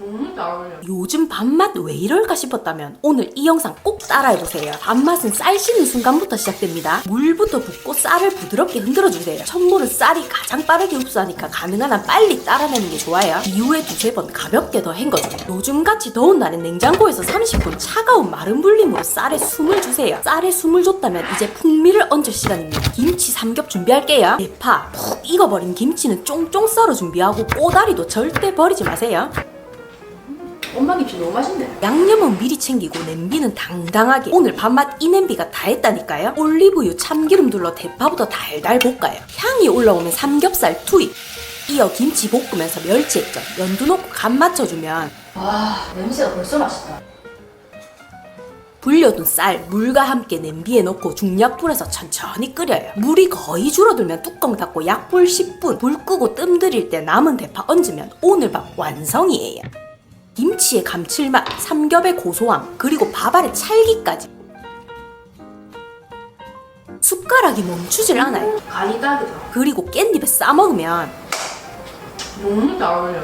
너무 잘 어울려. 요즘 밥맛 왜 이럴까 싶었다면 오늘 이 영상 꼭 따라해보세요. 밥맛은 쌀 씻는 순간부터 시작됩니다. 물부터 붓고 쌀을 부드럽게 흔들어주세요. 첫물은 쌀이 가장 빠르게 흡수하니까 가능한 한 빨리 따라내는 게 좋아요. 이후에 두세 번 가볍게 더 헹궈줘요. 요즘같이 더운 날엔 냉장고에서 30분 차가운 마른 불림으로 쌀에 숨을 주세요. 쌀에 숨을 줬다면 이제 풍미를 얹을 시간입니다. 김치 삼겹 준비할게요. 대파, 푹 익어버린 김치는 쫑쫑 썰어 준비하고 꼬다리도 절대 버리지 마세요. 엄마 김치 너무 맛있네. 양념은 미리 챙기고 냄비는 당당하게. 오늘 밥맛 이 냄비가 다 했다니까요. 올리브유 참기름 둘러 대파부터 달달 볶아요. 향이 올라오면 삼겹살 투입. 이어 김치 볶으면서 멸치 액젓 연두 넣고 간 맞춰주면. 와 냄새가 벌써 맛있다. 불려둔 쌀 물과 함께 냄비에 넣고 중약불에서 천천히 끓여요. 물이 거의 줄어들면 뚜껑 닫고 약불 10분. 불 끄고 뜸 들일 때 남은 대파 얹으면 오늘 밥 완성이에요 김치의 감칠맛, 삼겹의 고소함, 그리고 밥알의 찰기까지 숟가락이 멈추질 않아요 간이 딱이다. 그리고 깻잎에 싸먹으면 너무 잘 어울려.